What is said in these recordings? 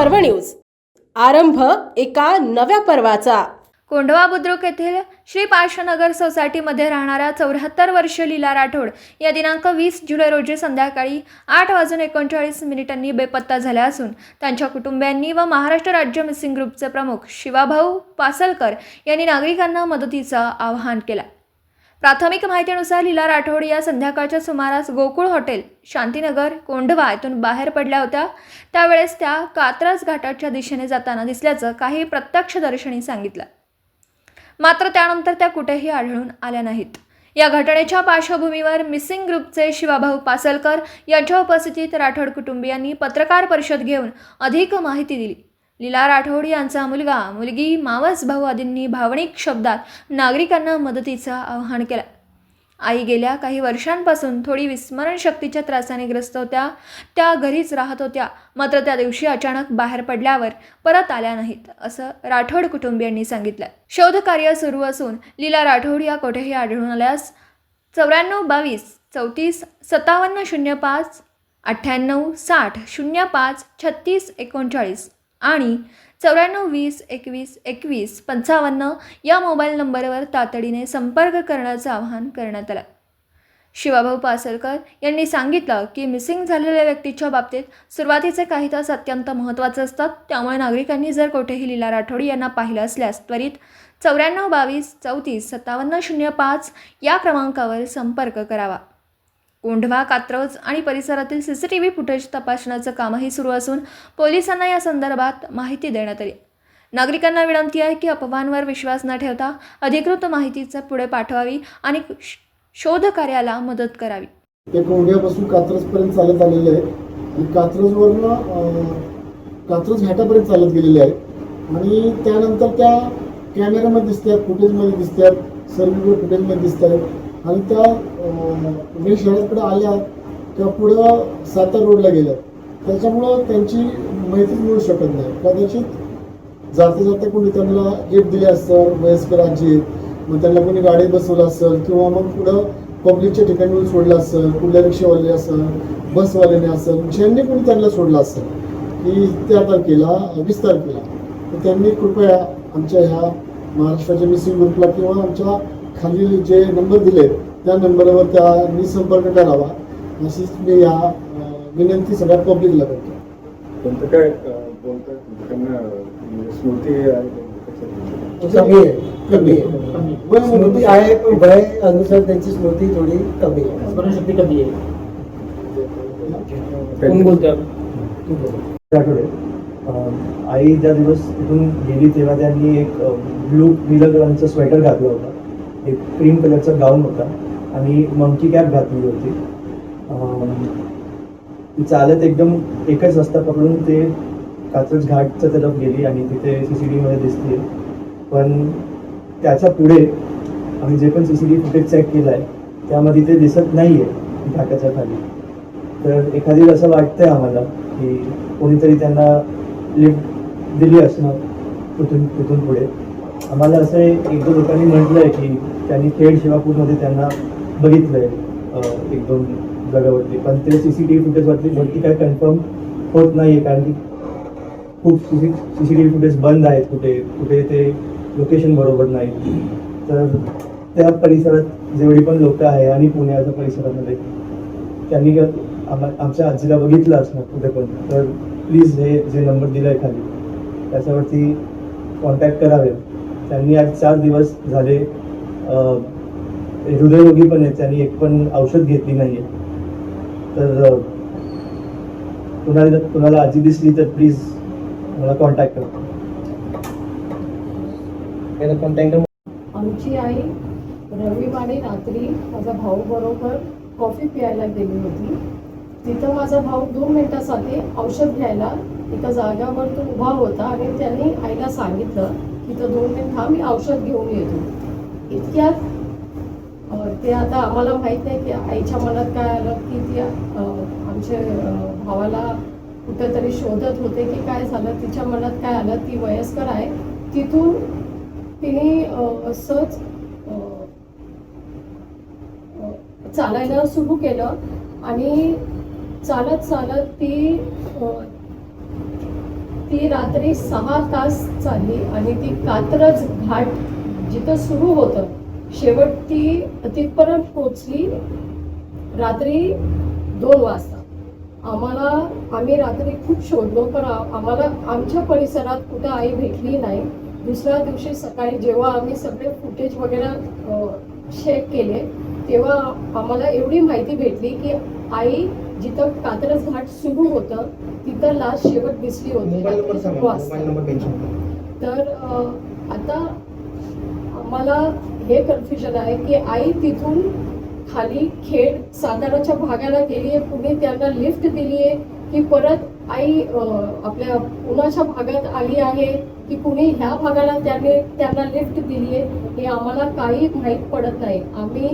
पर्व न्यूज. आरंभ एका नव्या पर्वाचा. कोंढवा बुद्रुक येथील श्री पार्श्वनगर सोसायटीमध्ये राहणाऱ्या चौऱ्याहत्तर वर्षीय लीला राठोड या दिनांक वीस जुलै रोजी संध्याकाळी आठ वाजून एकोणचाळीस मिनिटांनी बेपत्ता झाल्या असून त्यांच्या कुटुंबियांनी व महाराष्ट्र राज्य मिसिंग ग्रुपचे प्रमुख शिवाभाऊ पासलकर यांनी नागरिकांना मदतीचं आवाहन केलं. प्राथमिक माहितीनुसार लीला राठोड या संध्याकाळच्या सुमारास गोकुळ हॉटेल शांतीनगर कोंढवा येथून बाहेर पडल्या होत्या. त्यावेळेस त्या कात्रज घाटाच्या दिशेने जाताना दिसल्याचं काही प्रत्यक्षदर्शनी सांगितलं. मात्र त्यानंतर त्या कुठेही आढळून आल्या नाहीत. या घटनेच्या पार्श्वभूमीवर मिसिंग ग्रुपचे शिवाभाऊ पासलकर यांच्या उपस्थितीत राठोड कुटुंबियांनी पत्रकार परिषद घेऊन अधिक माहिती दिली. लीला राठोड यांचा मुलगा मुलगी मावस भाऊ आदींनी भावनिक शब्दात नागरिकांना मदतीचं आवाहन केलं. आई गेल्या काही वर्षांपासून थोडी विस्मरणशक्तीच्या त्रासाने ग्रस्त होत्या त्या घरीच राहत होत्या. मात्र त्या दिवशी अचानक बाहेर पडल्यावर परत आल्या नाहीत असं राठोड कुटुंबियांनी सांगितलं. शोधकार्य सुरू असून लीला राठोड या कोठेही आढळून आल्यास चौऱ्याण्णव बावीस चौतीस सत्तावन्न शून्य पाच अठ्ठ्याण्णव साठ शून्य पाच छत्तीस एकोणचाळीस आणि चौऱ्याण्णव वीस एकवीस एकवीस पंचावन्न या मोबाईल नंबरवर तातडीने संपर्क करण्याचं आवाहन करण्यात आलं. शिवाभाऊ पासलकर यांनी सांगितलं की मिसिंग झालेल्या व्यक्तीच्या बाबतीत सुरुवातीचे काही तास अत्यंत महत्त्वाचे असतात. त्यामुळे नागरिकांनी जर कोठेही लीला राठोड यांना पाहिलं असल्यास त्वरित चौऱ्याण्णव बावीस चौतीस सत्तावन्न शून्य पाच या क्रमांकावर संपर्क करावा. कोंढवा कात्रज आणि परिसरातील C C T V footage तपासण्याचं कामही सुरू असून पोलिसांना या संदर्भात माहिती देण्यात आली. नागरिकांना विनंती आहे की अफवांवर विश्वास न ठेवता अधिकृत माहितीचं पुढे पाठवावी आणि श- शोधकार्याला मदत करावी. ते कोंढ्यापासून कात्रजपर्यंत चालत आलेले आहे आणि कात्रजवरनं कात्रज घाटापर्यंत चालत गेलेले आहे आणि त्यानंतर त्या कॅमेऱ्यामध्ये दिसतात फुटेजमध्ये दिसतात सर्व फुटेजमध्ये दिसतात आणि त्या पुणे शहराकडे आल्या तेव्हा पुढं सातारा रोडला गेल्या. त्याच्यामुळं त्यांची माहितीच मिळू शकत नाही. कदाचित जाता जाता कोणी त्यांना गिफ्ट दिले असतं वयस्कर आजी मग त्यांना कोणी गाडीत बसवलं असेल किंवा मग पुढं पब्लिकच्या ठिकाणी सोडलं असेल कुठल्या रिक्षावाले असेल बसवाल्याने असेल ज्यांनी कोणी त्यांना सोडलं असेल की त्या तारखेला वीस तारखेला तर त्यांनी कृपया आमच्या ह्या महाराष्ट्राच्या मिसिंग ग्रुपला किंवा आमच्या खाली जे नंबर दिले त्या नंबरवर त्यांनी संपर्क करावा. अशीच मी या विनंती सगळ्या पब्लिकला करतो. कोणतं काय बोलतात म्हणजे स्मृती? कमी आहे कमी आहे. स्मृती आहे पण वय अनुसार त्यांची स्मृती थोडी कमी आहे. स्मरणशक्ती कमी आहे. कोण आई ज्या दिवस इथून गेली तेव्हा त्यांनी एक ब्लू निळं कलरचं स्वेटर घातलं होतं. एक क्रीम कलरचा गाऊन होता. आणि मंकी कॅप घातली होती. चालत एकदम एकच रस्ता पकडून ते कात्रज घाटच्या तरफ गेली आणि तिथे सी सी टी व्हीमध्ये दिसते पण त्याच्या पुढे आम्ही जे पण C C T footage check केलं आहे त्यामध्ये ते दिसत नाही आहे घाटाच्या खाली. तर एखादी असं वाटतंय आम्हाला की कोणीतरी त्यांना लिफ्ट दिली असणं कुठून कुठून पुढे. आम्हाला असं एक दोन लोकांनी म्हटलंय की त्यांनी थेट शिवापूरमध्ये त्यांना बघितलंय एक दोन जागावरती. पण ते सी सी टी व्ही फुटेजवरती वरती काय कन्फर्म होत नाही आहे कारण की खूप C C T V footage बंद आहेत कुठे कुठे ते लोकेशन बरोबर नाही. तर त्या परिसरात जेवढी पण लोक आहे आणि पुण्याच्या परिसरामध्ये त्यांनी आम्हा आमच्या आजीला बघितलं असणार कुठे पण. तर प्लीज हे जे नंबर दिला आहे खाली त्याच्यावरती कॉन्टॅक्ट करावे. त्यांनी आज चार दिवस झाले अं, हृदयरोगी पण आहेत त्यांनी एक पण औषध घेतली नाहीये तर कुणाला कुणाला आजी दिसली तर प्लीज मला कॉन्टॅक्ट करा. आमची आई रविवारी रात्री माझा भाऊ बरोबर कॉफी प्यायला गेली होती. तिथं माझा भाऊ दोन मिनिटासाठी औषध घ्यायला एका जागावर तो उभा होता आणि त्यांनी आईला सांगितलं तिथं दोन मिनिट हा मी औषध घेऊन येतो. इतक्यात ते आता आम्हाला माहीत नाही की आईच्या मनात काय आलं की ती आमच्या भावाला कुठेतरी शोधत होते की काय झालं तिच्या मनात काय आलं ती वयस्कर आहे. तिथून तिने सहज चालायला सुरू केलं आणि चालत चालत ती ती रात्री सहा तास चालली आणि ती कात्रज घाट जिथं सुरू होतं शेवट ती तिथपर्यंत पोचली रात्री दोन वाजता. आम्हाला आम्ही रात्री खूप शोधलो पण आम्हाला आमच्या परिसरात कुठं आई भेटली नाही. दुसऱ्या दिवशी सकाळी जेव्हा आम्ही सगळे फुटेज वगैरे चेक केले तेव्हा आम्हाला एवढी माहिती भेटली की आई जिथं कात्रज घाट सुरू होतं तिथं लास्ट शेवट दिसली होती. तर आता आम्हाला हे कन्फ्युजन आहे की आई तिथून खाली खेड साताराच्या भागाला गेली आहे कुणी त्यांना लिफ्ट दिली आहे की परत आई आपल्या पुण्याच्या भागात आली आहे की कुणी ह्या भागाला त्याने त्यांना लिफ्ट दिली आहे हे आम्हाला काही माहीत पडत नाही. आम्ही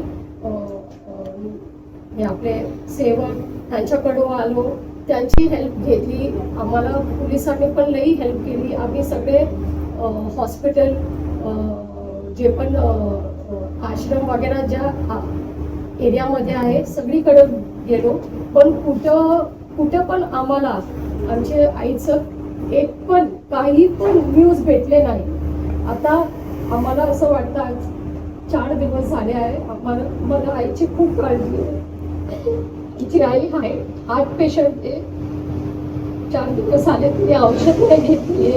हे आपले सेवक त्यांच्याकडून आलो. त्यांची हेल्प घेतली. आम्हाला पोलिसांनी पण लई हेल्प केली. आम्ही सगळे हॉस्पिटल जे पण आश्रम वगैरे ज्या एरियामध्ये आहे सगळीकडे गेलो. पण कुठं कुठं पण आम्हाला आमच्या आईचं एक पण काही पण न्यूज भेटले नाही. आता आम्हाला असं वाटतं चार दिवस झाले आहे. आम्हाला मला आईची खूप काळजी आहे. तिची आई आहे. हार्ट पेशंट आहे. चार दिवस आले तिने औषध नाही घेतली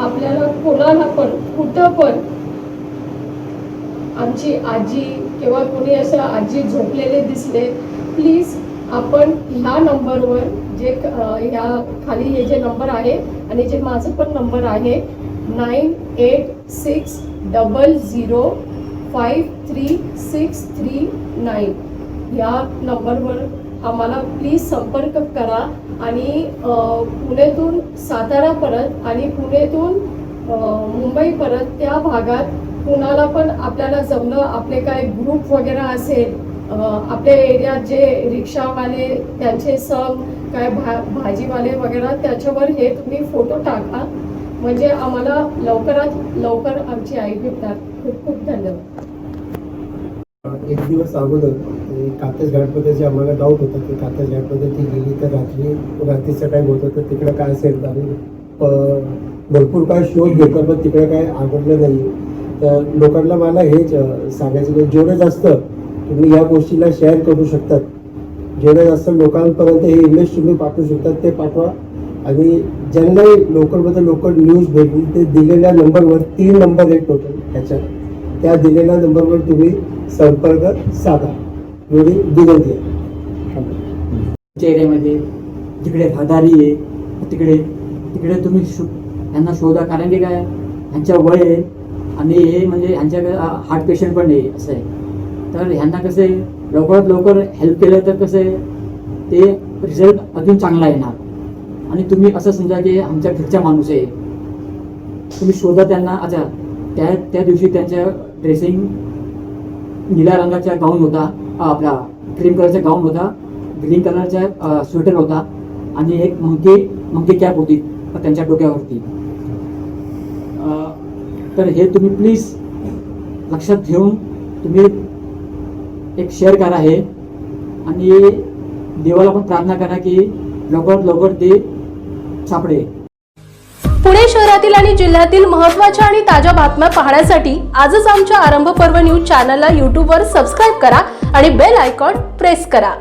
आपल्याला कोणाला पण कुठं पण आमची आजी किंवा कोणी असं आजी झोपलेले दिसले प्लीज आपण ह्या नंबरवर जे ह्या खाली हे जे नंबर आहे आणि जे माझं पण नंबर आहे nine eight six double zero five three six three nine या नंबरवर आम्हाला प्लीज संपर्क करा आणि पुणेतून सातारा परत आणि पुणेतून मुंबई परत त्या भागात कुणाला पण आपल्याला जमलं आपले काय ग्रुप वगैरे असेल आपल्या एरियात जे रिक्षावाले त्यांचे संघ काय भा भाजीवाले वगैरे त्याच्यावर हे तुम्ही फोटो टाका. म्हणजे आम्हाला लवकरात लवकर आमची आई भेटतात. खूप खूप धन्यवाद. एक दिवस अगोदर ते कातज घाटमध्ये जे आम्हाला डाऊट होता की कातज घाटमध्ये ती गेली तर रात्री रात्रीचं काय होतं तर तिकडं काय असेल? आणि भरपूर काय शोध घेतो पण तिकडे काय आवडलं नाही. तर लोकांना मला हेच सांगायचं की जेवढं जास्त तुम्ही या गोष्टीला शेअर करू शकतात जेवढं जास्त लोकांपर्यंत हे इमेज तुम्ही पाठवू शकतात ते पाठवा. आणि ज्यांनाही लोकलमध्ये लोकल न्यूज भेटली ते दिलेल्या नंबरवर तीन नंबर आहेत टोटल ह्याच्यात त्या दिलेल्या नंबरवर तुम्ही संपर्क साधा. एवढी विनंती आहे. एरियामध्ये जिकडे रहदारी आहे तिकडे तिकडे तुम्ही शो यांना शोधा. कारण की काय ह्यांच्या वय आहे आणि हे म्हणजे ह्यांच्याकडे हार्ट पेशंट पण आहे असं आहे. तर ह्यांना कसं आहे लवकरात लवकर हेल्प केलं तर कसं आहे ते रिझल्ट अजून चांगला येणार. आणि तुम्ही असं समजा की आमच्या घरच्या माणूस आहे तुम्ही शोधा त्यांना. अच्छा त्या त्या दिवशी त्यांच्या ड्रेसिंग निळ्या रंगाचा गाऊन होता आपला क्रीम कलरचा गाऊन होता ग्रीन कलरचा स्वेटर होता आणि एक मंकी मंकी कॅप होती त्यांच्या डोक्यावरती. तर हे तुम्ही प्लीज लक्षात घेऊन तुम्ही एक शेअर करा हे. आणि देवाला पण प्रार्थना करा की लवकरात लवकर ते सापडे पुणे शहरातील आणि जिल्ह्यातील महत्त्वाच्या आणि ताज्या बातम्या पाहण्यासाठी आजच आमच्या आरंभ पर्व न्यूज चॅनलला यूट्यूबवर सबस्क्राईब करा आणि बेल आयकॉन प्रेस करा.